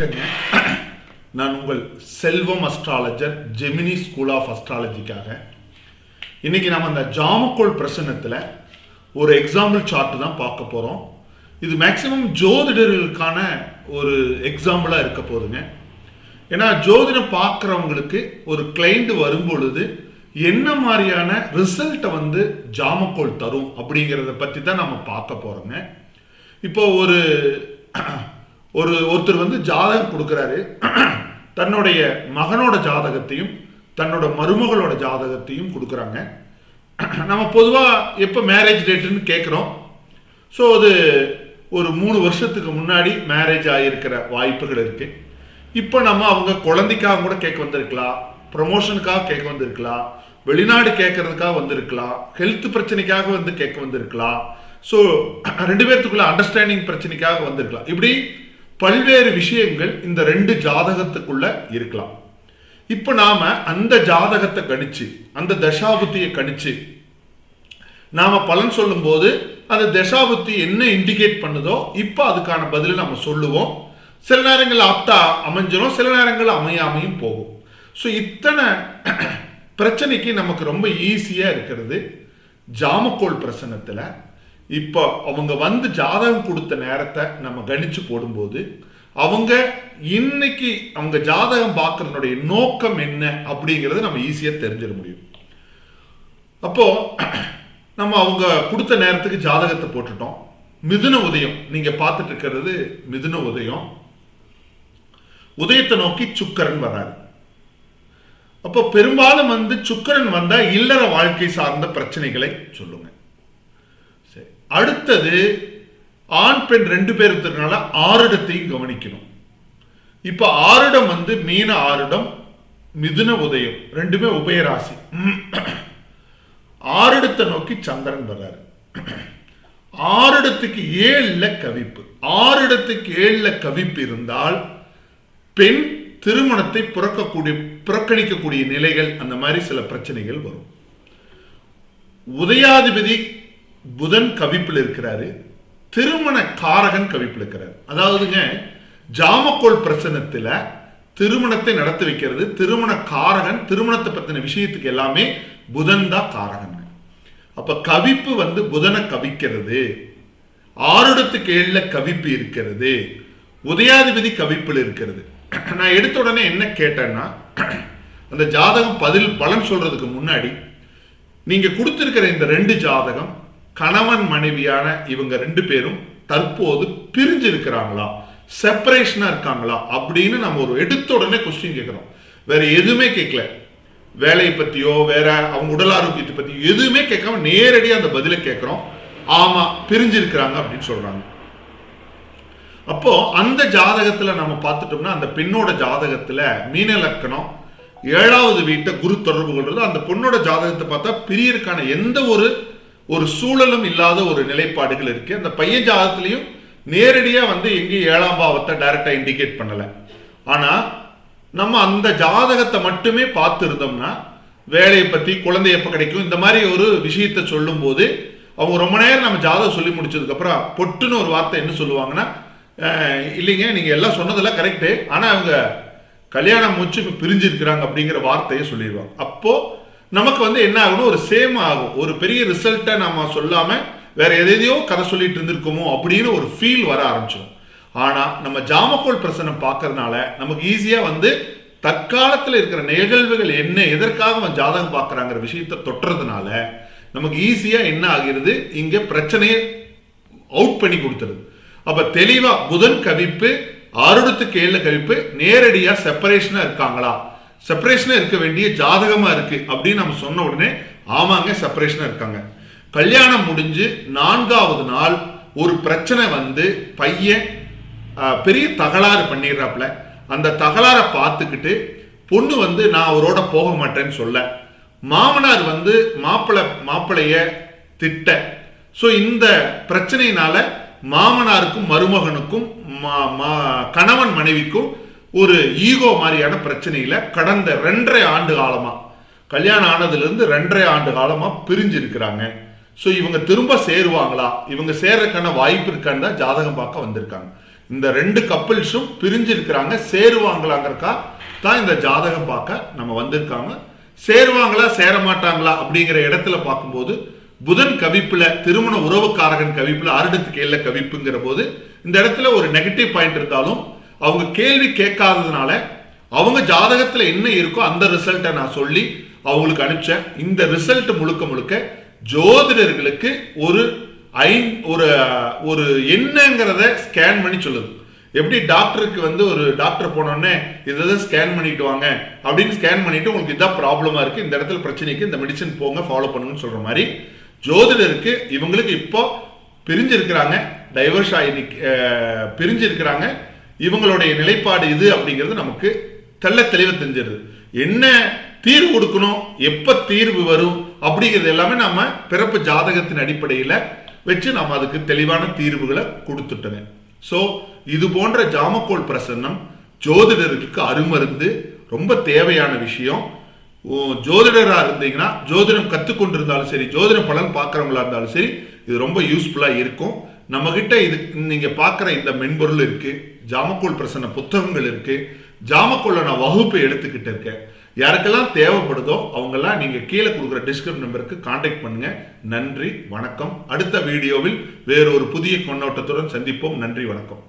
வணக்கங்க நான் உங்கள் Selvam astrologer Gemini school of அஸ்ட்ராலஜிக்காக இன்னைக்கு நம்ம அந்த ஜாமக்கோள் பிரசனத்தில் ஒரு எக்ஸாம்பிள் சார்ட் தான் பார்க்க போகிறோம் இது மேக்சிமம் ஜோதிடர்களுக்கான ஒரு எக்ஸாம்பிளாக இருக்க போதுங்க. ஏன்னா ஜோதிடம் பார்க்குறவங்களுக்கு ஒரு கிளைண்ட் வரும்பொழுது என்ன மாதிரியான ரிசல்ட்டை வந்து ஜாமக்கோள் தரும் அப்படிங்கிறத பற்றி தான் நம்ம பார்க்க போகிறோங்க இப்போ ஒரு ஒரு ஒருத்தர் வந்து ஜாதகம் கொடுக்குறாரு. தன்னுடைய மகனோட ஜாதகத்தையும் தன்னோட மருமகளோட ஜாதகத்தையும் கொடுக்குறாங்க. நம்ம பொதுவாக எப்போ மேரேஜ் டேட்டுன்னு கேட்குறோம் ஸோ அது ஒரு மூணு வருஷத்துக்கு முன்னாடி மேரேஜ் ஆகியிருக்கிற வாய்ப்புகள் இருக்கு. இப்போ நம்ம அவங்க குழந்தைக்காக கூட கேட்க வந்திருக்கலாம். ப்ரமோஷனுக்காக கேட்க வந்திருக்கலாம். வெளிநாடு கேட்கறதுக்காக வந்திருக்கலாம். ஹெல்த் பிரச்சனைக்காக வந்து கேட்க வந்திருக்கலாம். ஸோ ரெண்டு பேர்த்துக்குள்ள அண்டர்ஸ்டாண்டிங் பிரச்சனைக்காக வந்திருக்கலாம். இப்படி பல்வேறு விஷயங்கள் இந்த ரெண்டு ஜாதகத்துக்குள்ள இருக்கலாம். இப்போ நாம அந்த ஜாதகத்தை கணிச்சு அந்த தசாபுத்தியை கணிச்சு நாம பலன் சொல்லும்போது அந்த தசாபுத்தி என்ன இண்டிகேட் பண்ணுதோ இப்போ அதுக்கான பதிலை நம்ம சொல்லுவோம். சில நேரங்கள் ஆப்டா அமைஞ்சிடும் சில நேரங்கள் அமையாமையும் போகும். ஸோ இத்தனை பிரச்சனைக்கு நமக்கு ரொம்ப ஈஸியாக இருக்கிறது ஜாமக்கோள் பிரசனத்தில் இப்போ அவங்க வந்து ஜாதகம் கொடுத்த நேரத்தை நம்ம கணிச்சு போடும்போது அவங்க இன்னைக்கு அவங்க ஜாதகம் பார்க்கறதுனுடைய நோக்கம் என்ன அப்படிங்கிறத நம்ம ஈஸியாக தெரிஞ்சிட முடியும். அப்போ நம்ம அவங்க கொடுத்த நேரத்துக்கு ஜாதகத்தை போட்டுட்டோம். மிதுன உதயம் நீங்க பார்த்துட்டு இருக்கிறது மிதுன உதயம். உதயத்தை நோக்கி சுக்கரன் வர்றாரு. அப்போ பெரும்பாலும் வந்து சுக்கரன் வந்தா இல்லற வாழ்க்கை சார்ந்த பிரச்சனைகளை சொல்லுங்க. அடுத்தது ஆண் பெண் ரெண்டு பேர் இருக்கிறதுனால ஆறுடத்தையும் கவனிக்கணும். இப்போ ஆறுடம் வந்து மீன ஆறுடம் மிதுன உதயம் ரெண்டுமே உபயராசி. ஆறிடத்தை நோக்கி சந்திரன் வர்றாரு. ஆறிடத்துக்கு ஏழுல கவிப்பு. ஆறிடத்துக்கு ஏழுல கவிப்பு இருந்தால் பெண் திருமணத்தை புறக்கக்கூடிய புறக்கணிக்கக்கூடிய நிலைகள் அந்த மாதிரி சில பிரச்சனைகள் வரும். உதயாதிபதி புதன் கவிப்பில் இருக்கிறாரு திருமண காரகன் கவிப்பில் இருக்கிறார். அதாவதுங்க ஜாமக்கோள் பிரச்சனத்தில் திருமணத்தை நடத்தி வைக்கிறது திருமண காரகன் திருமணத்தை பற்றின விஷயத்துக்கு எல்லாமே புதன் தான் காரகன். அப்ப கவிப்பு வந்து புதனை கவிக்கிறது ஆறுடத்துக்கு ஏழுல கவிப்பு இருக்கிறது உதயாதிபதி கவிப்பில் இருக்கிறது. நான் எடுத்த உடனே என்ன கேட்டேன்னா அந்த ஜாதகம் பதில் பலன் சொல்றதுக்கு முன்னாடி நீங்க கொடுத்துருக்கிற இந்த ரெண்டு ஜாதகம் கணவன் மனைவியான இவங்க ரெண்டு பேரும் தற்போது பிரிஞ்சு இருக்கிறாங்களா செப்பரேஷனா இருக்காங்களா? அப்படின்னு நம்ம ஒரு எடுத்த உடனே கொஸ்டின் கேட்கிறோம். வேற எதுவுமே கேட்கல. வேலையை பத்தியோ வேற அவங்க உடல் ஆரோக்கியத்தை பத்தி எதுவுமே கேட்காம நேரடியாக அந்த பதிலை கேட்கிறோம். ஆமா பிரிஞ்சிருக்கிறாங்க அப்படின்னு சொல்றாங்க. அப்போ அந்த ஜாதகத்துல நம்ம பார்த்துட்டோம்னா அந்த பெண்ணோட ஜாதகத்துல மீன லக்கணம் ஏழாவது வீட்டை குரு தொடர்பு கொள்றது அந்த பொண்ணோட ஜாதகத்தை பார்த்தா பிரியருக்கான எந்த ஒரு ஒரு சூழலும் இல்லாத ஒரு நிலைப்பாடுகள் இருக்கு. அந்த பையன் ஜாதகத்திலையும் நேரடியாக வந்து எங்கேயும் ஏழாம் பாவத்தை டைரக்டாக இண்டிகேட் பண்ணலை. ஆனால் நம்ம அந்த ஜாதகத்தை மட்டுமே பார்த்து இருந்தோம்னா வேலையை பற்றி குழந்தை எப்போ கிடைக்கும் இந்த மாதிரி ஒரு விஷயத்தை சொல்லும்போது அவங்க ரொம்ப நேரம் நம்ம ஜாதகம் சொல்லி முடிச்சதுக்கப்புறம் பொட்டுன்னு ஒரு வார்த்தை என்ன சொல்லுவாங்கன்னா இல்லைங்க நீங்கள் எல்லாம் சொன்னதெல்லாம் கரெக்டு ஆனால் அவங்க கல்யாணம் முடிச்சு இப்ப அப்படிங்கிற வார்த்தையை சொல்லிடுவாங்க. அப்போது நமக்கு வந்து என்ன ஆகணும் ஒரு சேம் ஆகும். ஒரு பெரிய ரிசல்ட்டை நம்ம சொல்லாமல் வேற எதையோ கதை சொல்லிட்டு இருந்திருக்கோமோ அப்படின்னு ஒரு ஃபீல் வர ஆரம்பிச்சிடும் ஆனால் நம்ம ஜாமகோல் பிரசனம் பார்க்கறதுனால நமக்கு ஈஸியாக வந்து தற்காலத்தில் இருக்கிற நிகழ்வுகள் என்ன எதற்காக அவன் ஜாதகம் பார்க்குறாங்கிற விஷயத்தை தொட்டுறதுனால நமக்கு ஈஸியாக என்ன ஆகிறது இங்கே பிரச்சனையை அவுட் பண்ணி கொடுத்துருது. அப்போ தெளிவாக புதன் கவிப்பு ஆருடத்துக்கு ஏழு கவிப்பு நேரடியாக செப்பரேஷனாக இருக்காங்களா? செப்பரேஷனாக இருக்க வேண்டிய ஜாதகமாக இருக்குது அப்படின்னு நம்ம சொன்ன உடனே ஆமாங்க செப்பரேஷனாக இருக்காங்க. கல்யாணம் முடிஞ்சு நான்காவது நாள் ஒரு பிரச்சனை வந்து பையன் பெரிய தகராறு பண்ணிடுறாப்புல. அந்த தகராறை பார்த்துக்கிட்டு பொண்ணு வந்து நான் அவரோட போக மாட்டேன்னு சொல்ல. மாமனார் வந்து மாப்பிள்ளை மாப்பிளைய திட்ட. ஸோ இந்த பிரச்சனையினால மாமனாருக்கும் மருமகனுக்கும் மா- மா- கணவன் மனைவிக்கும் ஒரு ஈகோ மாதிரியான பிரச்சனையில் கடந்த ரெண்டரை ஆண்டு காலமாக கல்யாணம் ஆனதுலேருந்து ரெண்டரை ஆண்டு காலமாக பிரிஞ்சிருக்கிறாங்க. ஸோ இவங்க திரும்ப சேருவாங்களா? இவங்க சேர்றதுக்கான வாய்ப்பு இருக்கான்னு தான் ஜாதகம் பார்க்க வந்திருக்காங்க. இந்த ரெண்டு கப்பிள்ஸும் பிரிஞ்சிருக்கிறாங்க சேருவாங்களாங்கிறக்கா தான் இந்த ஜாதகம் பார்க்க நம்ம வந்திருக்காங்க. சேருவாங்களா சேர மாட்டாங்களா அப்படிங்கிற இடத்துல பார்க்கும்போது புதன் கவிப்புல திருமண உறவுக்காரகன் கவிப்புல ஆருடத்துக்கு ஏழ கவிப்புங்கிற போது இந்த இடத்துல ஒரு நெகட்டிவ் பாயிண்ட் இருந்தாலும் அவங்க கேள்வி கேட்காததுனால அவங்க ஜாதகத்தில் என்ன இருக்கோ அந்த ரிசல்ட்டை நான் சொல்லி அவங்களுக்கு அனுப்பிச்சேன். இந்த ரிசல்ட் முழுக்க முழுக்க ஜோதிடர்களுக்கு ஒரு ஐ ஒரு ஒரு என்னங்கிறத ஸ்கேன் பண்ணி சொல்லுது. எப்படி டாக்டருக்கு வந்து ஒரு டாக்டர் போனோடனே இதை ஸ்கேன் பண்ணிட்டு வாங்க அப்படின்னு ஸ்கேன் பண்ணிட்டு உங்களுக்கு இதான் ப்ராப்ளமாக இருக்குது இந்த இடத்துல பிரச்சனைக்கு இந்த மெடிசன் போங்க ஃபாலோ பண்ணுங்கன்னு சொல்கிற மாதிரி ஜோதிடருக்கு இவங்களுக்கு இப்போ பிரிஞ்சிருக்கிறாங்க டைவர்ஸ் ஆகி பிரிஞ்சிருக்கிறாங்க. இவங்களுடைய நிலைப்பாடு இது அப்படிங்கிறது நமக்கு தெல்ல தெளிவா தெரிஞ்சிருது. என்ன தீர்வு கொடுக்கணும்? எப்ப தீர்வு வரும்? அப்படிங்கிறது எல்லாமே நம்ம பிறப்பு ஜாதகத்தின் அடிப்படையில் வச்சு நம்ம அதுக்கு தெளிவான தீர்வுகளை கொடுத்துட்டோங்க. ஸோ இது போன்ற ஜாமக்கோள் பிரசன்னம் ஜோதிடருக்கு அருமருந்து ரொம்ப தேவையான விஷயம். ஓ, இருந்தீங்கன்னா ஜோதிடம் கத்துக்கொண்டிருந்தாலும் சரி ஜோதிடம் பலன் பார்க்கறவங்களா இருந்தாலும் சரி இது ரொம்ப யூஸ்ஃபுல்லாக இருக்கும். நம்மக்கிட்ட இது நீங்கள் பார்க்குற இந்த மென்பொருள் இருக்குது ஜாமக்கோள் பிரசன்ன புத்தகங்கள் இருக்கு. ஜாமக்கோளில் நான் வகுப்பு எடுத்துக்கிட்டு இருக்கேன் யாருக்கெல்லாம் தேவைப்படுதோ அவங்கெல்லாம் நீங்க கீழே கொடுக்குற டிஸ்கிரிப்ஷன் நம்பருக்கு காண்டாக்ட் பண்ணுங்க. நன்றி வணக்கம். அடுத்த வீடியோவில் வேறொரு புதிய கொண்டாட்டத்துடன் சந்திப்போம். நன்றி வணக்கம்.